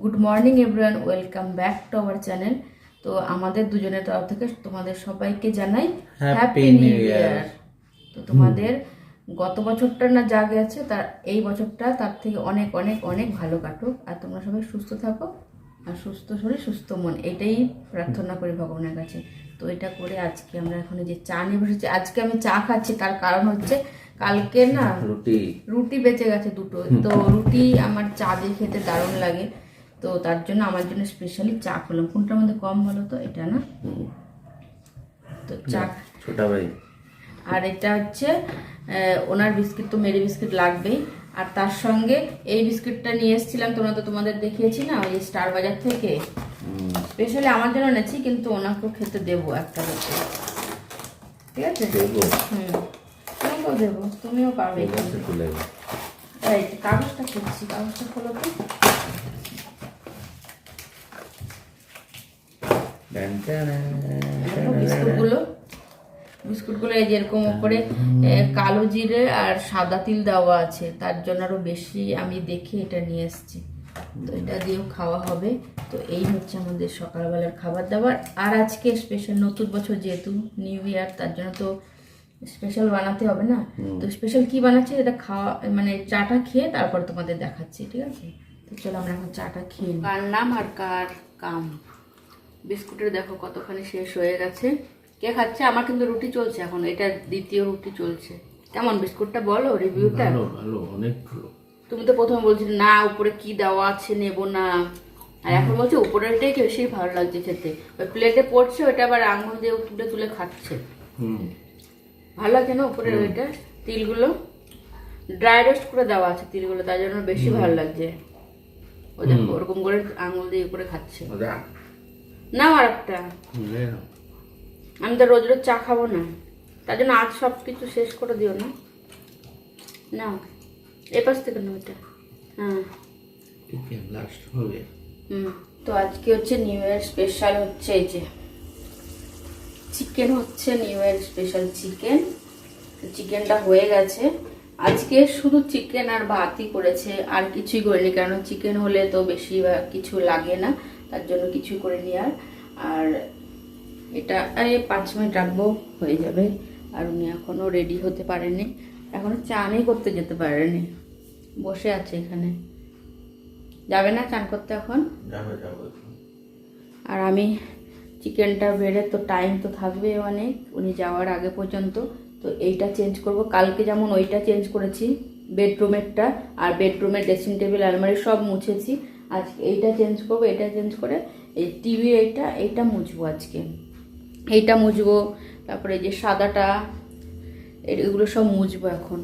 Good morning everyone welcome back to our channel তো আমাদের দুজনের তরফ থেকে তোমাদের সবাইকে জানাই হ্যাপি নিউ ইয়ার তো তোমাদের গত বছরটা না যা গেছে তার এই বছরটা তার থেকে অনেক অনেক অনেক ভালো কাটুক। আর তোমরা সবাই সুস্থ থাকো আর সুস্থ শরীর সুস্থ মন এটাই প্রার্থনা করি ভগবানের কাছে। তো এটা করে আজকে আমরা এখন যে চা নিয়ে বসেছি। আজকে আমি চা খাচ্ছি তার কারণ হচ্ছে কালকে না রুটি। রুটি বেঁচে গেছে দুটো। তো রুটি আমার চা দিয়ে খেতে দারুণ লাগে। তো তার জন্য আমার জন্য স্পেশালি চা করলাম। কোনটার মধ্যে কম বলো তো? এটা না? তো চা ছোটা ভাই। আর এটা হচ্ছে ওনার বিস্কিট তো মেরি বিস্কিট লাগবেই। আর তার সঙ্গে এই বিস্কিটটা নিয়ে এসেছিলাম তোমরা তো তোমাদের দেখিয়েছি না ওই স্টার বাজার থেকে। স্পেশালি আমার জন্য এনেছি কিন্তু ওনাকেও খেতে দেবো একটা ঠিক আছে? দেবো। হুম। তোমাকেও দেবো তুমিও পাবে। কাগজটা খুলছি কাগজটা খোলো তো। বিস্কুটগুলো? বিস্কুটগুলো এই যেরকম উপরে কালো জিরে আর সাদা তিল দেওয়া আছে তার জন্য আরও বেশি আমি দেখে এটা নিয়ে এসেছি। তো এটা দিয়েও খাওয়া হবে। তো এই হচ্ছে আমাদের সকালবেলার খাবার দাবার। আর আজকে স্পেশাল নতুন বছর যেহেতু নিউ ইয়ার তার জন্য তো স্পেশাল বানাতে হবে না। তো স্পেশাল কি বানাচ্ছি এটা খাওয়া মানে চাটা খেয়ে তারপর তোমাদের দেখাচ্ছি ঠিক আছে? তো চলো আমরা এখন চাটা খেয়ে কার নাম আর কার কাম। বিস্কুটের দেখো কতখানি শেষ হয়ে গেছে। কে খাচ্ছে? আমার কিন্তু রুটি চলছে এখন এটা দ্বিতীয় রুটি চলছে। কেমন বিস্কুটটা বলো রিভিউটা? ভালো ভালো অনেক ভালো। তুমি তো প্রথমে বলছিলে না উপরে কি দেওয়া আছে নেব না। আর এখন বলছে উপরেরটাই বেশি ভালো লাগছে খেতে? ওই প্লেটে পড়ছে ওটা আবার আঙুল দিয়ে তুলে তুলে খাচ্ছে। হুম। ভালো লাগছে না উপরের ওইটা? তিলগুলো? ড্রাই রোস্ট করে দেওয়া আছে তিলগুলো তার জন্য বেশি ভালো লাগছে। ও দেখো ওরকম করে আঙুল দিয়ে উপরে খাচ্ছে। নাও আর একটা আমি তো রোজ রোজ চা খাব না। তার জন্য আজ সব কিছু শেষ করে দিও না। না এ পাশ থেকে না ওটা হ্যাঁ। লাস্ট হবে হুম তো আজকে হচ্ছে নিউ ইয়ার স্পেশাল হচ্ছে এই যে। চিকেন হচ্ছে নিউ ইয়ার স্পেশাল চিকেন। চিকেনটা হয়ে গেছে। আজকে শুধু চিকেন আর ভাতই করেছে। আর কিছুই করিনি কারণ চিকেন হলে তো বেশি কিছু লাগে না। তার জন্য কিছুই করিনি আর আর এটা এই পাঁচ মিনিট রাখব হয়ে যাবে। আর উনি এখনও রেডি হতে পারেনি এখনও চানই করতে যেতে পারেনি বসে আছে এখানে। যাবে না চান করতে এখন? আর আমি চিকেনটা বেড়ে তো টাইম তো থাকবে অনেক। উনি যাওয়ার আগে পর্যন্ত। তো এইটা চেঞ্জ করব। কালকে যেমন ওইটা চেঞ্জ করেছি বেডরুমেরটা আর বেডরুমের ড্রেসিং টেবিল আলমারি সব মুছেছি। আজকে এইটা চেঞ্জ করব, এটা চেঞ্জ করে এই টিভি এইটা এইটা মুছবো আজকে। এইটা মুছবো, তারপরে যে সাদাটা এগুলো সব মুছবো এখন।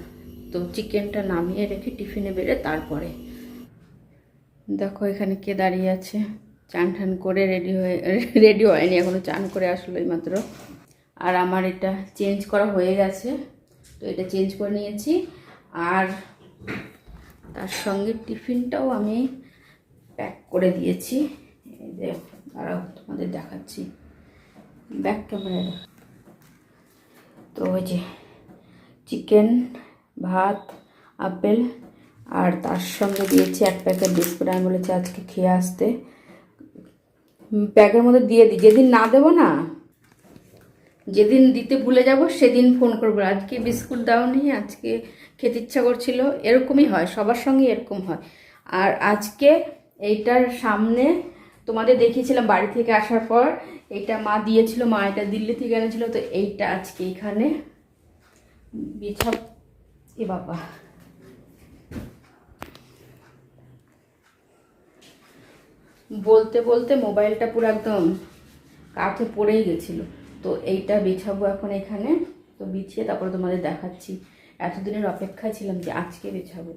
তো চিকেনটা নামিয়ে রেখে টিফিনে বেড়ে তারপরে। দেখো এখানে কে দাঁড়িয়ে আছে। চান ঠান করে রেডি হয়ে রেডি হয়নি এখনও, চান করে আসলো মাত্র আর আমার এটা চেঞ্জ করা হয়ে গেছে। তো এটা চেঞ্জ করে নিয়েছি। আর তার সঙ্গে টিফিনটাও আমি প্যাক করে দিয়েছি। এই যে, দাঁড়াও, তোমাদের দেখাচ্ছি। ব্যাক ক্যামেরা তো ওই যে, চিকেন, ভাত, আপেল, আর তার সঙ্গে দিয়েছি এক প্যাকেট বিস্কুট। আমি বলেছি আজকে খেয়ে আসতে। ব্যাগের মধ্যে দিয়ে দিই যেদিন না দেবো না, যেদিন দিতে ভুলে যাব, সেদিন ফোন করব। আজকে বিস্কুট দাওনি, আজকে খেতে ইচ্ছা করছিল। এরকমই হয়, সবার সঙ্গে এরকম হয়। আর আজকে এইটার সামনে তোমাদের দেখিয়েছিলাম বাড়ি থেকে আসার পর। এইটা মা দিয়েছিল, মা এটা দিল্লি থেকে এনেছিল, তো এইটা আজকে এখানে। বিছা এ বাবা। বলতে বলতে মোবাইলটা পুরো একদম কাঠে পড়েই গেছিল। তো এইটা বিছাবো এখন এখানে। তো বিছিয়ে তারপরে তোমাদের দেখাচ্ছি। এতদিনের অপেক্ষায় ছিলাম যে আজকে বিছাবো।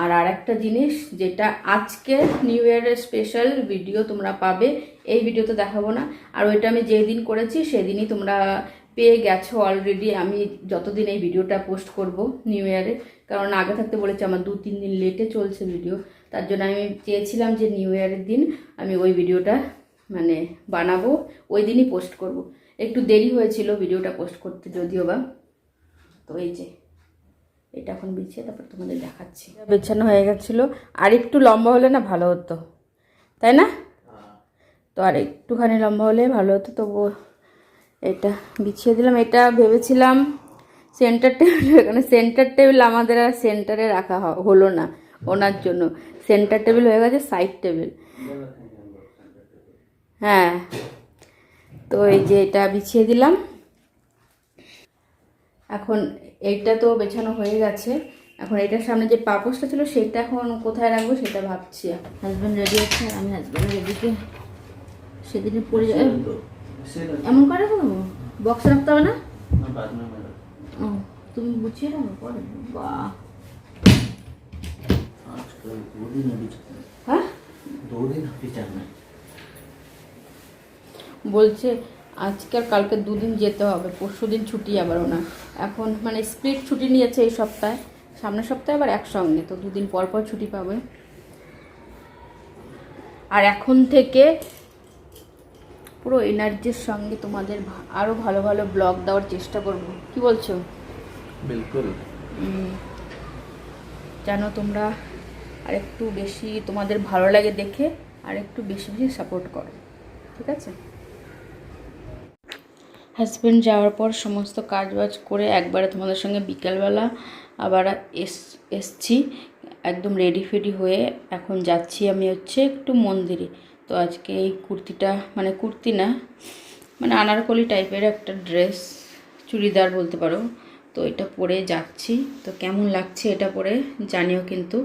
আর আরেকটা জিনিস যেটা আজকে নিউ ইয়ারের স্পেশাল ভিডিও তোমরা পাবে, এই ভিডিওতে দেখাবো না। আর ওইটা আমি যেদিন করেছি, সেদিনই তোমরা পেয়ে গেছো অলরেডি আমি যতদিন এই ভিডিওটা পোস্ট করব নিউ ইয়ারে কারণ আগে থাকতে বলেছি আমার দু, তিন দিন লেটে চলছে ভিডিও তার জন্য আমি চেয়েছিলাম যে নিউ ইয়ারের দিন আমি ওই ভিডিওটা মানে বানাবো, ওই দিনই পোস্ট করব। একটু দেরি হয়েছিল ভিডিওটা পোস্ট করতে, যদিও বা। তো এই যে। এটা এখন বিছিয়ে তারপর তোমাদের দেখাচ্ছি। বিছানো হয়ে গেছিল। আর একটু লম্বা হলে না ভালো হতো। তাই না? তো আর একটুখানি লম্বা হলে ভালো হতো তবু এটা বিছিয়ে দিলাম। এটা ভেবেছিলাম সেন্টার টেবিল এখানে সেন্টার টেবিল আমাদের আর সেন্টারে রাখা হলো না ওনার জন্য। সেন্টার টেবিল হয়ে গেছে সাইড টেবিল হ্যাঁ তো এই যে এটা বিছিয়ে দিলাম। এখন এইটা তো বেছানো হয়ে গেছে। এখন এটার সামনে যে পাপোসটা ছিল সেটা এখন কোথায় রাখব সেটা ভাবছি। হাজব্যান্ড রেডি আছে আমি হাজব্যান্ড রেডিকে সেদিনে পড়ে যাবে এমন করে বক্স রাখতে হবে না? ও তুমি গুছিয়ে রাখো পরে। বা হ্যাঁ? বলছে আজকে আর কালকে দুদিন যেতে হবে পরশু দিন ছুটি আবার ওনার। এখন মানে স্প্লিট ছুটি নিয়েছে এই সপ্তাহে সামনের সপ্তাহে আবার একসঙ্গে তো দুদিন পর পর ছুটি পাবে। আর এখন থেকে পুরো এনার্জির সঙ্গে তোমাদের আরও ভালো ভালো ব্লগ দেওয়ার চেষ্টা করব। কি বলছো? বিলকুল। যেন তোমরা আর একটু বেশি তোমাদের ভালো লাগে দেখে আর একটু বেশি বেশি সাপোর্ট করো। ঠিক আছে? হাজব্যান্ড যাওয়ার পর সমস্ত কাজ বাজ করে একবারে তোমাদের সঙ্গে বিকেলবেলা আবার এস, এসছি, একদম রেডি ফেডি হয়ে এখন যাচ্ছি আমি হচ্ছে একটু মন্দিরে। তো আজকে এই কুর্তিটা মানে কুর্তি না মানে আনারকলি টাইপের একটা ড্রেস চুড়িদার বলতে পারো। তো এটা পরে যাচ্ছি। তো কেমন লাগছে এটা পরে জানিও কিন্তু।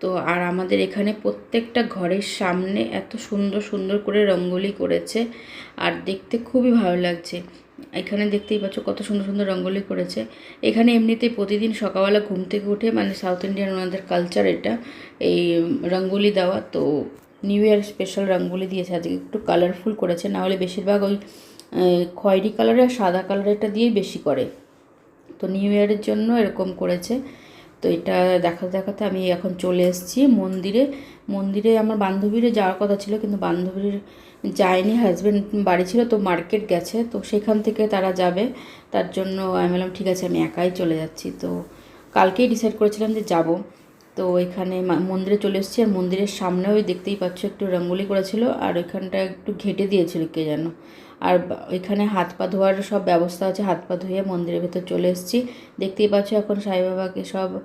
তো আর আমাদের এখানে প্রত্যেকটা ঘরের সামনে এত সুন্দর সুন্দর করে রঙ্গোলি করেছে আর দেখতে খুবই ভালো লাগছে। এখানে দেখতেই পাচ্ছ কত সুন্দর সুন্দর রঙ্গোলি করেছে। এখানে এমনিতেই প্রতিদিন সকালবেলা ঘুম থেকে উঠে মানে সাউথ ইন্ডিয়ান ওনাদের কালচার এটা, এই রঙ্গোলি দেওয়া। তো নিউ ইয়ার স্পেশাল রঙ্গোলি দিয়েছে, আজকে একটু কালারফুল করেছে, না হলে বেশিরভাগ ওই খয়েরি কালারের আর সাদা কালারেরটা দিয়েই বেশি করে। তো নিউ ইয়ারের জন্য এরকম করেছে। তো এটা দেখাতে দেখাতে আমি এখন চলে এসেছি মন্দিরে। মন্দিরে আমার বান্ধবীরে যাওয়ার কথা ছিল, কিন্তু বান্ধবীর যায়নি হাজব্যান্ড বাড়ি ছিল, তো মার্কেট গেছে, তো সেখান থেকে তারা যাবে। তার জন্য আমি বললাম, ঠিক আছে, আমি একাই চলে যাচ্ছি। তো কালকেই ডিসাইড করেছিলাম যে যাব। তো এখানে মা- মন্দিরে চলে এসেছি আর মন্দিরের সামনেও ওই দেখতেই পাচ্ছ একটু রঙ্গোলি করেছিল আর ওইখানটা একটু ঘেটে দিয়েছিল কে যেন আর বা- ওইখানে হাত পা ধোয়ার সব ব্যবস্থা আছে হাত পা ধুয়ে মন্দিরের ভেতর চলে এসেছি দেখতেই পাচ্ছ এখন সাই বাবাকে সব আহ,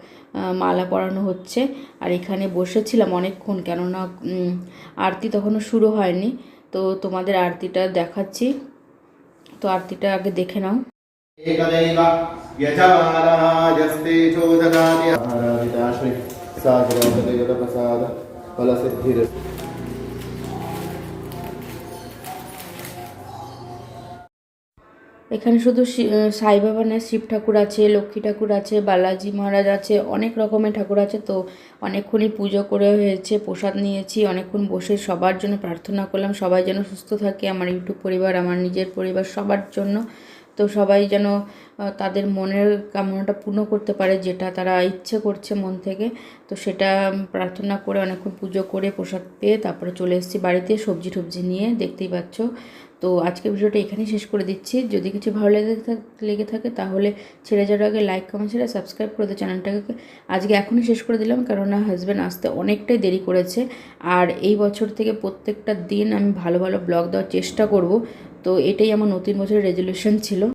মালা পরানো হচ্ছে আর এখানে বসেছিলাম অনেকক্ষণ কেননা উম, আরতি তখনও শুরু হয়নি তো তোমাদের আরতিটা দেখাচ্ছি তো আরতিটা আগে দেখে নাও एकदैव यजमानः यस्ते चोददाति आराधिताश्री এখানে শুধু সাই বাবা না শিব ঠাকুর আছে, লক্ষ্মী ঠাকুর আছে, বালাজি মহারাজ আছে, অনেক রকমের ঠাকুর আছে। তো অনেকক্ষণই পুজো করে হয়েছে, প্রসাদ নিয়েছি, অনেকক্ষণ বসে সবার জন্য প্রার্থনা করলাম, সবাই যেন সুস্থ থাকে, আমার ইউটিউব পরিবার, আমার নিজের পরিবার, সবার জন্য তো সবাই যেন তাদের মনের কামনাটা পূর্ণ করতে পারে, যেটা তারা ইচ্ছে করছে মন থেকে। তো সেটা প্রার্থনা করে অনেকক্ষণ পুজো করে প্রসাদ পেয়ে তারপরে চলে এসেছি বাড়িতে সবজি টবজি নিয়ে, দেখতেই পাচ্ছ। তো আজকে ভিডিওটা এখানেই শেষ করে দিচ্ছি। যদি কিছু ভালো লেগে থাক- লেগে থাকে তাহলে ছেড়ে যাওয়ার আগে লাইক কমেন্ট ছেড়ে সাবস্ক্রাইব করে দিও চ্যানেলটাকে আজকে এখনই শেষ করে দিলাম কেননা হাজব্যান্ড আসতে অনেকটাই দেরি করেছে। আর এই বছর থেকে প্রত্যেকটা দিন আমি ভালো ভালো ব্লগ দেওয়ার চেষ্টা করব। তো এটাই আমার নতুন বছরের রেজলিউশন ছিল।